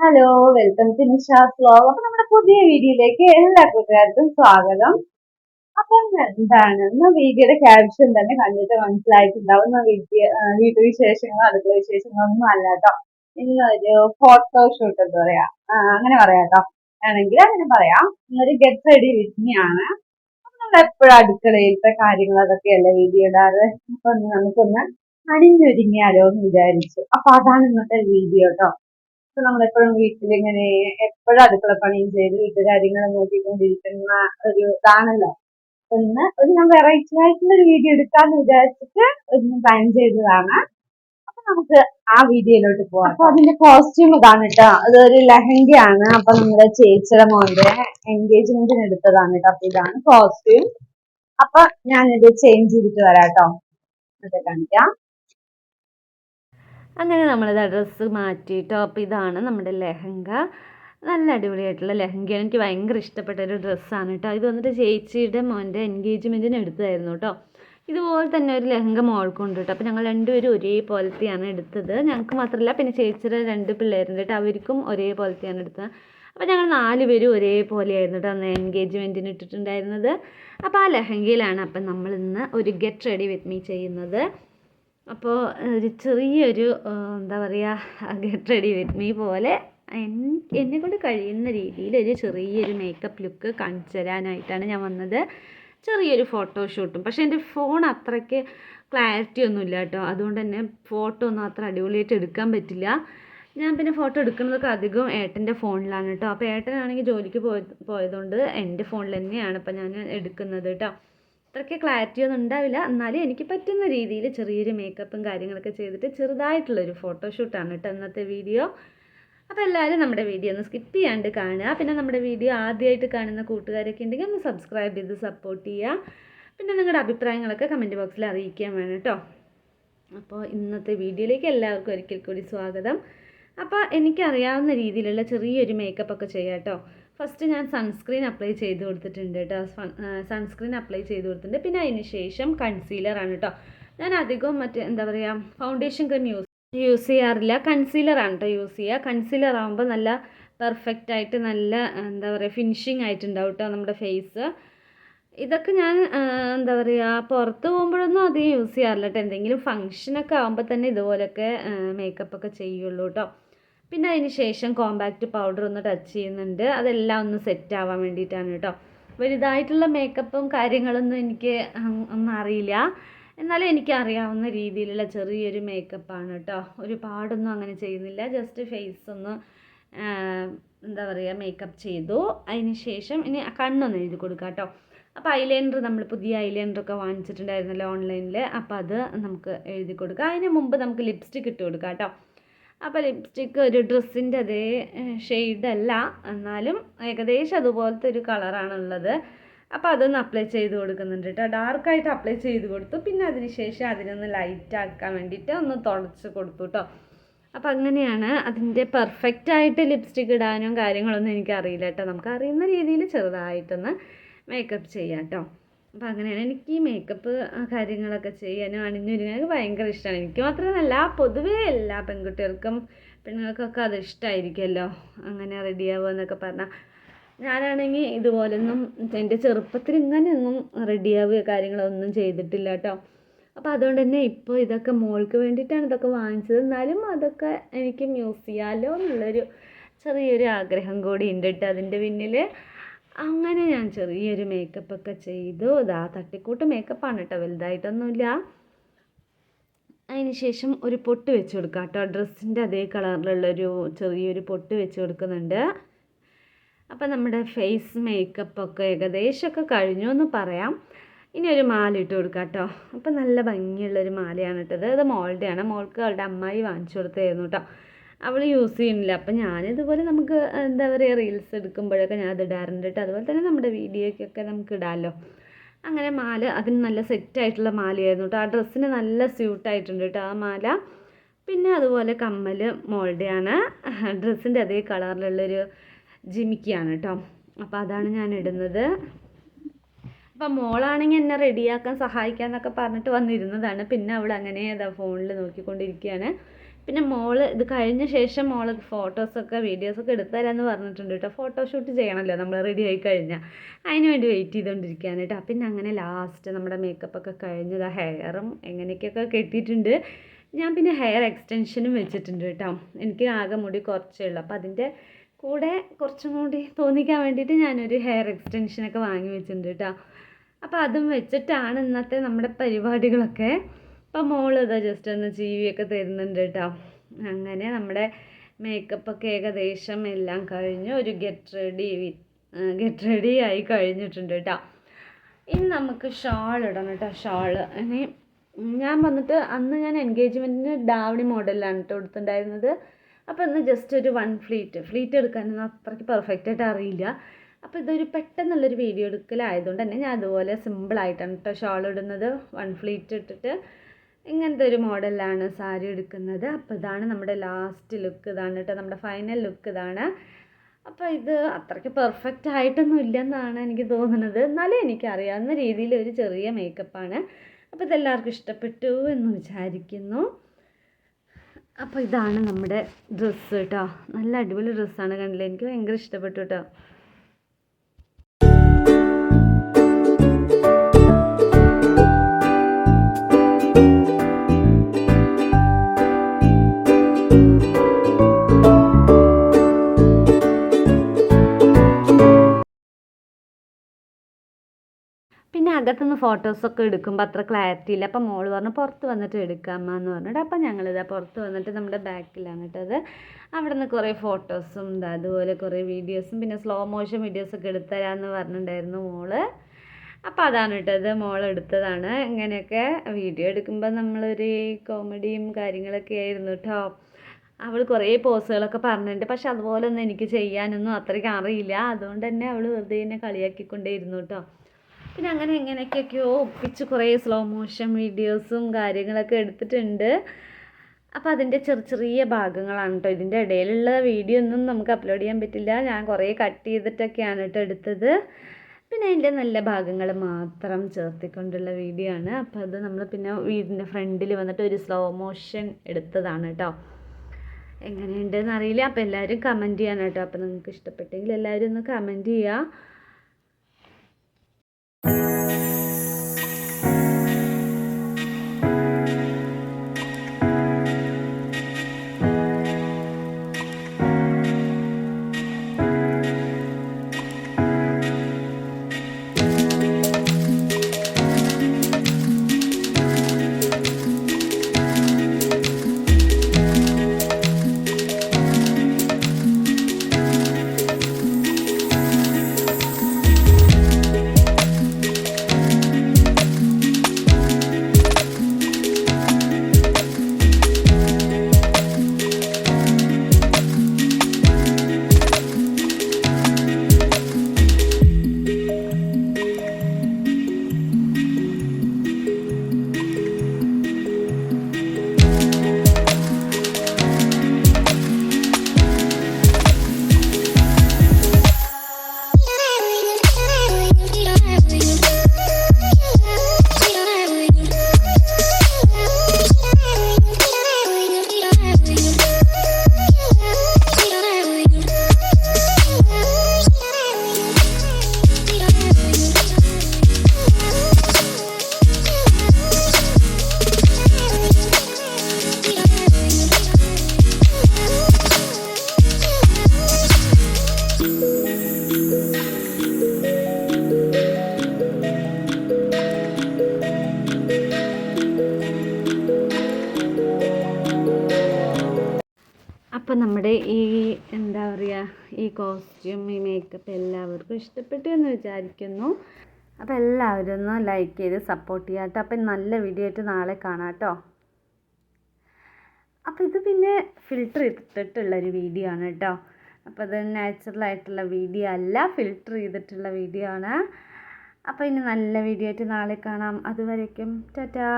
Hello welcome to Nisha's vlog അപ്പൊ നമ്മുടെ പുതിയ വീഡിയോയിലേക്ക് എല്ലാ കൂട്ടുകാർക്കും സ്വാഗതം. അപ്പം എന്താണ്? ഇന്ന് വീഡിയോയുടെ ക്യാപ്ഷൻ തന്നെ കണ്ടിട്ട് മനസ്സിലായിട്ടുണ്ടാവും. വീട്ടു വീഡിയോ വീട്ടുവിശേഷങ്ങളോ അടുക്കള വിശേഷങ്ങളോ ഒന്നും അല്ല കേട്ടോ. ഇന്നൊരു ഫോട്ടോ ഷൂട്ട് എന്താ പറയാ. അങ്ങനെ പറയാം കേട്ടോ. ആണെങ്കിൽ അങ്ങനെ പറയാം. ഇന്നൊരു ഗെറ്റ് റെഡി അപ്പൊ നമ്മൾ എപ്പോഴും അടുക്കളയിലത്തെ കാര്യങ്ങൾ അതൊക്കെയല്ലേ വീഡിയോ ഇടാറ്? അപ്പൊ നമുക്കൊന്ന് അണിഞ്ഞൊരുങ്ങിയാലോ എന്ന് വിചാരിച്ചു. അപ്പൊ അതാണ് ഇന്നത്തെ വീഡിയോ കേട്ടോ ഇപ്പൊ നമ്മളെപ്പോഴും വീട്ടിലിങ്ങനെ എപ്പോഴും അടുക്കള പണിയും ചെയ്ത് വീട്ടുകാര്യങ്ങൾ നോക്കിക്കൊണ്ടിരിക്കുന്ന ഒരു ഇതാണല്ലോ. ഒന്ന് ഒരു ഞാൻ വെറൈറ്റി ആയിട്ടുള്ള ഒരു വീഡിയോ എടുക്കാന്ന് വിചാരിച്ചിട്ട് ഒന്ന് പ്ലാൻ ചെയ്തതാണ്. അപ്പൊ നമുക്ക് ആ വീഡിയോയിലോട്ട് പോവാം. അപ്പൊ അതിന്റെ കോസ്റ്റ്യൂം ഇതാണ് കേട്ടോ. അതൊരു ലെഹങ്കയാണ്. അപ്പൊ നമ്മുടെ ചേച്ചിയുടെ മോന്റെ എൻഗേജ്മെന്റിന് എടുത്തതാണ് കേട്ടോ. അപ്പൊ ഇതാണ് കോസ്റ്റ്യൂം അപ്പൊ ഞാനിത് ചേഞ്ച് ചെയ്തിട്ട് വരാം കേട്ടോ. കാണിക്കാം. അങ്ങനെ നമ്മളത് ഡ്രസ്സ് മാറ്റി ടോപ്പ് ഇതാണ് നമ്മുടെ ലെഹങ്ക. നല്ല അടിപൊളിയായിട്ടുള്ള ലെഹങ്കയാണ്. എനിക്ക് ഭയങ്കര ഇഷ്ടപ്പെട്ട ഒരു ഡ്രസ്സാണ് കേട്ടോ ഇത് വന്നിട്ട് ചേച്ചിയുടെ മോന്റെ എൻഗേജ്മെന്റിന് എടുത്തതായിരുന്നു കേട്ടോ ഇതുപോലെ തന്നെ ഒരു ലെഹങ്ക മോൾക്കുണ്ട് കേട്ടോ അപ്പോൾ ഞങ്ങൾ രണ്ടുപേരും ഒരേപോലത്തെയാണ് എടുത്തത്. ഞങ്ങൾക്ക് മാത്രമല്ല പിന്നെ ചേച്ചിയുടെ രണ്ട് പിള്ളേരുണ്ട് കേട്ടോ അവർക്കും ഒരേപോലത്തെയാണ് എടുത്തത്. അപ്പോൾ ഞങ്ങൾ നാല് പേരും ഒരേപോലെയായിരുന്നു കേട്ടോ അന്ന് എൻഗേജ്മെന്റിന് ഇട്ടിട്ടുണ്ടായിരുന്നത്. അപ്പോൾ ആ ലെഹങ്കയിലാണ് അപ്പം നമ്മൾ ഇന്ന് ഒരു ഗെറ്റ് റെഡി വിത്ത് മീ ചെയ്യുന്നത്. അപ്പോൾ ഒരു ചെറിയൊരു എന്താ പറയുക ഗെറ്റ് റെഡി വിത്ത് മീ പോലെ എന്നെ എന്നെക്കൊണ്ട് കഴിയുന്ന രീതിയിൽ ഒരു ചെറിയൊരു മേക്കപ്പ് ലുക്ക് കാണിച്ചു തരാനായിട്ടാണ് ഞാൻ വന്നത്. ചെറിയൊരു ഫോട്ടോഷൂട്ടും പക്ഷേ എന്റെ ഫോൺ അത്രയ്ക്ക് ക്ലാരിറ്റി ഒന്നും ഇല്ല കേട്ടോ. അതുകൊണ്ട് തന്നെ ഫോട്ടോ ഒന്നും അത്ര അടിപൊളിയായിട്ട് എടുക്കാൻ പറ്റില്ല. ഞാൻ പിന്നെ ഫോട്ടോ എടുക്കുന്നതൊക്കെ അധികം ഏട്ടന്റെ ഫോണിലാണ് കേട്ടോ. അപ്പോൾ ഏട്ടനാണെങ്കിൽ ജോലിക്ക് പോയത് പോയതുകൊണ്ട് എന്റെ ഫോണിൽ തന്നെയാണ് ഇപ്പം ഞാൻ എടുക്കുന്നത് കേട്ടോ. അത്രയ്ക്ക് ക്ലാരിറ്റി ഒന്നും ഉണ്ടാവില്ല. എന്നാലും എനിക്ക് പറ്റുന്ന രീതിയിൽ ചെറിയൊരു മേക്കപ്പും കാര്യങ്ങളൊക്കെ ചെയ്തിട്ട് ചെറുതായിട്ടുള്ളൊരു ഫോട്ടോഷൂട്ടാണ് കേട്ടോ ഇന്നത്തെ വീഡിയോ അപ്പോൾ എല്ലാവരും നമ്മുടെ വീഡിയോ ഒന്ന് സ്കിപ്പ് ചെയ്യാണ്ട് കാണുക. പിന്നെ നമ്മുടെ വീഡിയോ ആദ്യമായിട്ട് കാണുന്ന കൂട്ടുകാരൊക്കെ ഉണ്ടെങ്കിൽ ഒന്ന് സബ്സ്ക്രൈബ് ചെയ്ത് സപ്പോർട്ട് ചെയ്യുക. പിന്നെ നിങ്ങളുടെ അഭിപ്രായങ്ങളൊക്കെ കമന്റ് ബോക്സിൽ അറിയിക്കാൻ വേണം കേട്ടോ. അപ്പോൾ ഇന്നത്തെ വീഡിയോയിലേക്ക് എല്ലാവർക്കും ഒരിക്കൽ കൂടി സ്വാഗതം. അപ്പോൾ എനിക്കറിയാവുന്ന രീതിയിലുള്ള ചെറിയൊരു മേക്കപ്പൊക്കെ ചെയ്യാം കേട്ടോ. ഫസ്റ്റ് ഞാൻ സൺസ്ക്രീൻ അപ്ലൈ ചെയ്ത് കൊടുത്തിട്ടുണ്ട് കേട്ടോ. സൺസ്ക്രീൻ അപ്ലൈ ചെയ്ത് കൊടുത്തിട്ടുണ്ട്. പിന്നെ അതിന് ശേഷം കൺസീലറാണ് കേട്ടോ. ഞാൻ അധികം മറ്റേ എന്താ പറയുക ഫൗണ്ടേഷൻ ക്രീം യൂസ് യൂസ് ചെയ്യാറില്ല. കൺസീലറാണ് കേട്ടോ യൂസ് ചെയ്യുക. കൺസീലർ ആകുമ്പോൾ നല്ല പെർഫെക്റ്റ് ആയിട്ട് നല്ല എന്താ പറയുക ഫിനിഷിങ് ആയിട്ടുണ്ടാവും കേട്ടോ നമ്മുടെ ഫേസ് ഇതൊക്കെ ഞാൻ എന്താ പറയുക പുറത്ത് പോകുമ്പോഴൊന്നും അധികം യൂസ് ചെയ്യാറില്ല കേട്ടോ. എന്തെങ്കിലും ഫങ്ഷനൊക്കെ ആകുമ്പോൾ തന്നെ ഇതുപോലൊക്കെ മേക്കപ്പൊക്കെ ചെയ്യുള്ളൂ കേട്ടോ. പിന്നെ അതിന് ശേഷം കോമ്പാക്റ്റ് പൗഡർ ഒന്ന് ടച്ച് ചെയ്യുന്നുണ്ട്. അതെല്ലാം ഒന്ന് സെറ്റ് ആവാൻ വേണ്ടിയിട്ടാണ് കേട്ടോ വലുതായിട്ടുള്ള മേക്കപ്പും കാര്യങ്ങളൊന്നും എനിക്ക് ഒന്നും അറിയില്ല. എന്നാലും എനിക്ക് അറിയാവുന്ന രീതിയിലുള്ള ചെറിയൊരു മേക്കപ്പാണ് കേട്ടോ ഒരുപാടൊന്നും അങ്ങനെ ചെയ്യുന്നില്ല. ജസ്റ്റ് ഫേസ് ഒന്ന് എന്താ പറയുക മേക്കപ്പ് ചെയ്തു. അതിന് ശേഷം ഇനി കണ്ണൊന്ന് എഴുതി കൊടുക്കാം കേട്ടോ അപ്പോൾ ഐലൈനർ നമ്മൾ പുതിയ ഐലൈനറൊക്കെ വാങ്ങിച്ചിട്ടുണ്ടായിരുന്നല്ലോ ഓൺലൈനിൽ അപ്പോൾ അത് നമുക്ക് എഴുതി കൊടുക്കാം. അതിന് മുമ്പ് നമുക്ക് ലിപ്സ്റ്റിക് ഇട്ട് കൊടുക്കാം കേട്ടോ അപ്പോൾ ലിപ്സ്റ്റിക്ക് ഒരു ഡ്രസ്സിന്റെ അതേ ഷെയ്ഡല്ല എന്നാലും ഏകദേശം അതുപോലത്തെ ഒരു കളറാണ് ഉള്ളത് അപ്പോൾ അതൊന്ന് അപ്ലൈ ചെയ്ത് കൊടുക്കുന്നുണ്ട് കേട്ടോ ഡാർക്കായിട്ട് അപ്ലൈ ചെയ്ത് കൊടുത്തു. പിന്നെ അതിനുശേഷം അതിനൊന്ന് ലൈറ്റ് ആക്കാൻ വേണ്ടിയിട്ട് ഒന്ന് തുടച്ച് കൊടുത്തു കേട്ടോ അപ്പോൾ അങ്ങനെയാണ് അതിന്റെ പെർഫെക്റ്റ് ആയിട്ട് ലിപ്സ്റ്റിക് ഇടാനും കാര്യങ്ങളൊന്നും എനിക്കറിയില്ല കേട്ടോ നമുക്ക് അറിയുന്ന രീതിയിൽ ചെറുതായിട്ടൊന്ന് മേക്കപ്പ് ചെയ്യാം കേട്ടോ അപ്പോൾ അങ്ങനെയാണ് എനിക്ക് ഈ മേക്കപ്പ് കാര്യങ്ങളൊക്കെ ചെയ്യാനും അണിഞ്ഞൊരുങ്ങാനൊക്കെ ഭയങ്കര ഇഷ്ടമാണ് എനിക്ക് മാത്രമല്ല പൊതുവേ എല്ലാ പെൺകുട്ടികൾക്കും പെണ്ണുങ്ങൾക്കൊക്കെ അത് ഇഷ്ടമായിരിക്കുമല്ലോ അങ്ങനെ റെഡിയാവുക എന്നൊക്കെ പറഞ്ഞാൽ ഞാനാണെങ്കിൽ ഇതുപോലൊന്നും എന്റെ ചെറുപ്പത്തിൽ ഇങ്ങനെ ഇങ്ങനെയൊന്നും റെഡിയാവുക കാര്യങ്ങളൊന്നും ചെയ്തിട്ടില്ല കേട്ടോ. അപ്പോൾ അതുകൊണ്ട് തന്നെ ഇപ്പോൾ ഇതൊക്കെ മോൾക്ക് വേണ്ടിയിട്ടാണ് ഇതൊക്കെ വാങ്ങിച്ചത്. എന്നാലും അതൊക്കെ എനിക്ക് യൂസ് ചെയ്യാമല്ലോ എന്നുള്ളൊരു ചെറിയൊരു ആഗ്രഹം കൂടി ഉണ്ട് കേട്ടോ അതിന്റെ പിന്നിൽ അങ്ങനെ ഞാൻ ചെറിയൊരു മേക്കപ്പ് ഒക്കെ ചെയ്തു. ഇതാ തട്ടിക്കൂട്ട് മേക്കപ്പാണ് കേട്ടോ വലുതായിട്ടൊന്നുമില്ല. അതിന് ശേഷം ഒരു പൊട്ട് വെച്ച് കൊടുക്കാം കേട്ടോ ഡ്രസ്സിന്റെ അതേ കളറിലുള്ളൊരു ചെറിയൊരു പൊട്ട് വെച്ച് കൊടുക്കുന്നുണ്ട്. അപ്പം നമ്മുടെ ഫേസ് മേക്കപ്പ് ഒക്കെ ഏകദേശമൊക്കെ കഴിഞ്ഞു എന്ന് പറയാം. ഇനി ഒരു മാല ഇട്ട് കൊടുക്കാം കേട്ടോ അപ്പം നല്ല ഭംഗിയുള്ളൊരു മാലയാണ് ഇട്ടത്. അത് മോളുടെയാണ്. മോൾക്ക് അവളുടെ അമ്മായി വാങ്ങിച്ചു കൊടുത്തായിരുന്നു കേട്ടോ അവൾ യൂസ് ചെയ്യുന്നില്ല. അപ്പം ഞാനിതുപോലെ നമുക്ക് എന്താ പറയുക റീൽസ് എടുക്കുമ്പോഴൊക്കെ ഞാൻ അത് ഇടാറുണ്ട് കേട്ടോ അതുപോലെ തന്നെ നമ്മുടെ വീഡിയോയ്ക്കൊക്കെ നമുക്ക് ഇടാമല്ലോ അങ്ങനെ മാല അതിന് നല്ല സെറ്റായിട്ടുള്ള മാലയായിരുന്നു കേട്ടോ ആ ഡ്രസ്സിന് നല്ല സ്യൂട്ടായിട്ടുണ്ട് കേട്ടോ ആ മാല. പിന്നെ അതുപോലെ കമ്മൽ മോളുടെയാണ് ഡ്രസ്സിന്റെ അതേ കളറിലുള്ളൊരു ജിമിക്കിയാണ് കേട്ടോ അപ്പോൾ അതാണ് ഞാൻ ഇടുന്നത്. അപ്പം മോളാണെങ്കിൽ എന്നെ റെഡിയാക്കാൻ സഹായിക്കാമെന്നൊക്കെ പറഞ്ഞിട്ട് വന്നിരുന്നതാണ്. പിന്നെ അവൾ അങ്ങനെ അതാ ഫോണിൽ നോക്കിക്കൊണ്ടിരിക്കുകയാണ് പിന്നെ മോൾ ഇത് കഴിഞ്ഞ ശേഷം മോൾ ഫോട്ടോസൊക്കെ വീഡിയോസൊക്കെ എടുത്തു തരാമെന്ന് പറഞ്ഞിട്ടുണ്ട് കേട്ടോ. ഫോട്ടോഷൂട്ട് ചെയ്യണമല്ലോ നമ്മൾ റെഡി ആയി കഴിഞ്ഞാൽ അതിന് വേണ്ടി വെയിറ്റ് ചെയ്തുകൊണ്ടിരിക്കുകയാണ് കേട്ടോ. പിന്നെ അങ്ങനെ ലാസ്റ്റ് നമ്മുടെ മേക്കപ്പൊക്കെ കഴിഞ്ഞത്. ആ ഹെയറും എങ്ങനെയൊക്കെയൊക്കെ കെട്ടിയിട്ടുണ്ട്. ഞാൻ പിന്നെ ഹെയർ എക്സ്റ്റൻഷനും വെച്ചിട്ടുണ്ട് കേട്ടോ. എനിക്ക് ആകെ മുടി കുറച്ചേ ഉള്ളൂ. അപ്പോൾ അതിന്റെ കൂടെ കുറച്ചും കൂടി തോന്നിക്കാൻ വേണ്ടിയിട്ട് ഞാനൊരു ഹെയർ എക്സ്റ്റൻഷനൊക്കെ വാങ്ങി വെച്ചിട്ടുണ്ട് കേട്ടോ. അപ്പോൾ അതും വെച്ചിട്ടാണ് ഇന്നത്തെ നമ്മുടെ പരിപാടികളൊക്കെ. അപ്പോൾ മോൾ ഇതാ ജസ്റ്റ് ഒന്ന് ചീവിയൊക്കെ തരുന്നുണ്ട് കേട്ടോ അങ്ങനെ നമ്മുടെ മേക്കപ്പൊക്കെ ഏകദേശം എല്ലാം കഴിഞ്ഞു. ഒരു ഗെറ്റ് റെഡി ഗെറ്റ് റെഡി ആയി കഴിഞ്ഞിട്ടുണ്ട് കേട്ടോ ഇനി നമുക്ക് ഷാൾ ഇടണം കേട്ടോ ഷാൾ ഇനി ഞാൻ വന്നിട്ട് അന്ന് ഞാൻ എൻഗേജ്മെന്റിന് ഡാവണി മോഡലിലാണ് കേട്ടോ എടുത്തിട്ടുണ്ടായിരുന്നത്. അപ്പോൾ ഇന്ന് ജസ്റ്റ് ഒരു വൺ ഫ്ലീറ്റ് ഫ്ലീറ്റ് എടുക്കാനൊന്നും അത്രയ്ക്ക് പെർഫെക്റ്റ് ആയിട്ട് അറിയില്ല. അപ്പോൾ ഇതൊരു പെട്ടെന്നുള്ളൊരു വീഡിയോ എടുക്കലായതുകൊണ്ട് തന്നെ ഞാൻ അതുപോലെ സിമ്പിളായിട്ടാണ് കേട്ടോ ഷാൾ ഇടുന്നത്. വൺ ഫ്ലീറ്റ് ഇട്ടിട്ട് ഇങ്ങനത്തെ ഒരു മോഡലിലാണ് സാരി എടുക്കുന്നത്. അപ്പോൾ ഇതാണ് നമ്മുടെ ലാസ്റ്റ് ലുക്ക് ഇതാണ് കേട്ടോ. നമ്മുടെ ഫൈനൽ ലുക്ക് ഇതാണ്. അപ്പോൾ ഇത് അത്രയ്ക്ക് പെർഫെക്റ്റ് ആയിട്ടൊന്നും ഇല്ലെന്നാണ് എനിക്ക് തോന്നുന്നത്. എന്നാലും എനിക്കറിയാവുന്ന രീതിയിൽ ഒരു ചെറിയ മേക്കപ്പാണ് അപ്പോൾ ഇതെല്ലാവർക്കും ഇഷ്ടപ്പെട്ടു എന്ന് വിചാരിക്കുന്നു. അപ്പോൾ ഇതാണ് നമ്മുടെ ഡ്രസ്സ് കേട്ടോ. നല്ല അടിപൊളി ഡ്രസ്സാണ് കണ്ടില്ലേ? എനിക്ക് ഭയങ്കര ഇഷ്ടപ്പെട്ടു കേട്ടോ. അകത്തുനിന്ന് ഫോട്ടോസൊക്കെ എടുക്കുമ്പോൾ അത്ര ക്ലാരിറ്റി ഇല്ല. അപ്പം മോൾ പറഞ്ഞു പുറത്ത് വന്നിട്ട് എടുക്കാം അമ്മ എന്ന് പറഞ്ഞിട്ട്. അപ്പം ഞങ്ങളിതാ പുറത്ത് വന്നിട്ട് നമ്മുടെ ബാക്കിലാണ് കേട്ടത് അവിടെ നിന്ന് കുറേ ഫോട്ടോസും അതുപോലെ കുറേ വീഡിയോസും പിന്നെ സ്ലോ മോഷൻ വീഡിയോസൊക്കെ എടുത്തരാമെന്ന് പറഞ്ഞിട്ടുണ്ടായിരുന്നു മോൾ. അപ്പോൾ അതാണ് കേട്ടത് മോൾ എടുത്തതാണ്. ഇങ്ങനെയൊക്കെ വീഡിയോ എടുക്കുമ്പോൾ നമ്മളൊരു കോമഡിയും കാര്യങ്ങളൊക്കെ ആയിരുന്നു കേട്ടോ. അവൾ കുറേ പോസുകളൊക്കെ പറഞ്ഞിട്ടുണ്ട്. പക്ഷെ അതുപോലൊന്നും എനിക്ക് ചെയ്യാനൊന്നും അത്രയ്ക്ക് അറിയില്ല. അതുകൊണ്ട് തന്നെ അവൾ വെറുതെ എന്നെ കളിയാക്കിക്കൊണ്ടേയിരുന്നു കേട്ടോ. പിന്നെ അങ്ങനെ എങ്ങനെയൊക്കെയൊക്കെയോ ഒപ്പിച്ച് കുറേ സ്ലോ മോഷൻ വീഡിയോസും കാര്യങ്ങളൊക്കെ എടുത്തിട്ടുണ്ട്. അപ്പോൾ അതിന്റെ ചെറിയ ചെറിയ ഭാഗങ്ങളാണ് കേട്ടോ ഇതിന്റെ ഇടയിലുള്ള വീഡിയോ ഒന്നും നമുക്ക് അപ്ലോഡ് ചെയ്യാൻ പറ്റില്ല. ഞാൻ കുറേ കട്ട് ചെയ്തിട്ടൊക്കെയാണ് കേട്ടോ എടുത്തത്. പിന്നെ അതിന്റെ നല്ല ഭാഗങ്ങൾ മാത്രം ചേർത്തിക്കൊണ്ടുള്ള വീഡിയോ ആണ്. അപ്പോൾ അത് നമ്മൾ പിന്നെ വീടിന്റെ ഫ്രണ്ടിൽ വന്നിട്ട് ഒരു സ്ലോ മോഷൻ എടുത്തതാണ് കേട്ടോ എങ്ങനെയുണ്ടെന്ന് അറിയില്ല. അപ്പോൾ എല്ലാവരും കമന്റ് ചെയ്യാനാണ് കേട്ടോ അപ്പോൾ നിങ്ങൾക്ക് ഇഷ്ടപ്പെട്ടെങ്കിൽ എല്ലാവരും ഒന്ന് കമന്റ് ചെയ്യുക അപ്പം ഈ കോസ്റ്റ്യൂം ഈ മേക്കപ്പ് എല്ലാവർക്കും ഇഷ്ടപ്പെട്ടു എന്ന് വിചാരിക്കുന്നു. അപ്പോൾ എല്ലാവരും ഒന്ന് ലൈക്ക് ചെയ്ത് സപ്പോർട്ട് ചെയ്യാം കേട്ടോ. അപ്പം നല്ല വീഡിയോ ആയിട്ട് നാളെ കാണാം കേട്ടോ. അപ്പോൾ ഇത് പിന്നെ ഫിൽറ്റർ ചെയ്തിട്ടുള്ളൊരു വീഡിയോ ആണ് കേട്ടോ. അപ്പോൾ ഇത് നാച്ചുറൽ ആയിട്ടുള്ള വീഡിയോ അല്ല ഫിൽറ്റർ ചെയ്തിട്ടുള്ള വീഡിയോ ആണ്. അപ്പോൾ ഇനി നല്ല വീഡിയോ ആയിട്ട് നാളെ കാണാം. അതുവരേക്കും ടാറ്റാ.